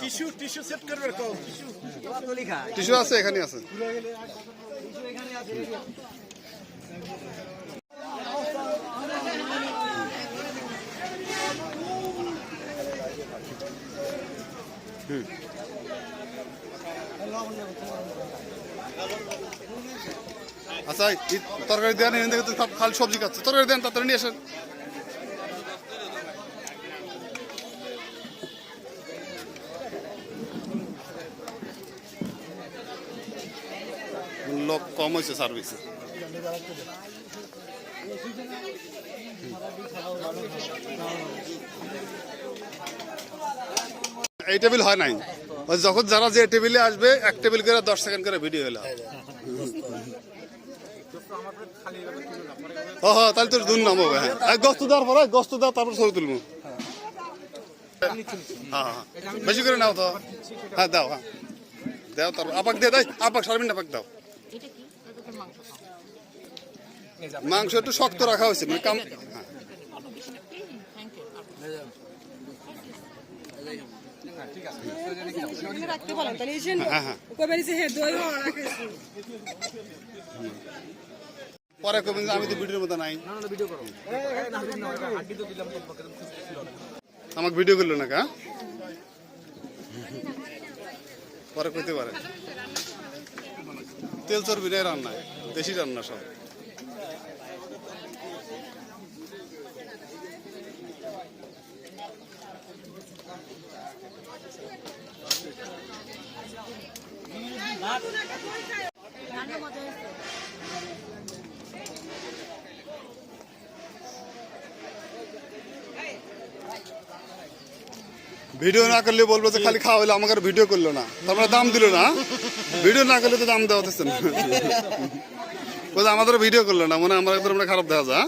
Tissue tissue set করবে tissue আছে, এখানে আছে। আচ্ছা তরকারি দেন দেখে তো সব খালি সবজি খাচ্ছে। তরকারি দেন, তাড়াতাড়ি নিয়ে আসেন। লোক কম হয়েছে সার্ভিসে এই টেবিল হয় নাই। যখন যারা যে টেবিলে আসবে, এক টেবিল করে দশ সেকেন্ড করে ভিডিও হ্যাঁ তাহলে তোর দুন নাম হবে হ্যাঁ। গস্ত দেওয়ার পরে, গস্ত দেওয়া, তারপর ছবি তুলবো। হ্যাঁ হ্যাঁ। বেশি করে নাও তো। হ্যাঁ দাও হ্যাঁ। দাও, তারপর আপাক দিয়ে দেয় আপাক সারবিন আপাক দাও। মাংস একটু শক্ত রাখা হয়েছে মানে কাম হ্যাঁ। হ্যাঁ হ্যাঁ পরে কবেন আমি তো ভিডিওর মধ্যে নাই আমাকে ভিডিও করল না কা পরে করতে পারে। তেল চর্বি নেই রান্নায় দেশি রান্না সব। ভিডিও না করলে বলব যে খালি খাওয়া হলো, আমাকে ভিডিও করল না। তোমরা দাম দিল না ভিডিও না করলে তো দাম দেওয়া হচ্ছে না। আমাদের ভিডিও করল না মানে আমার আমরা একদম খারাপ দেখা যা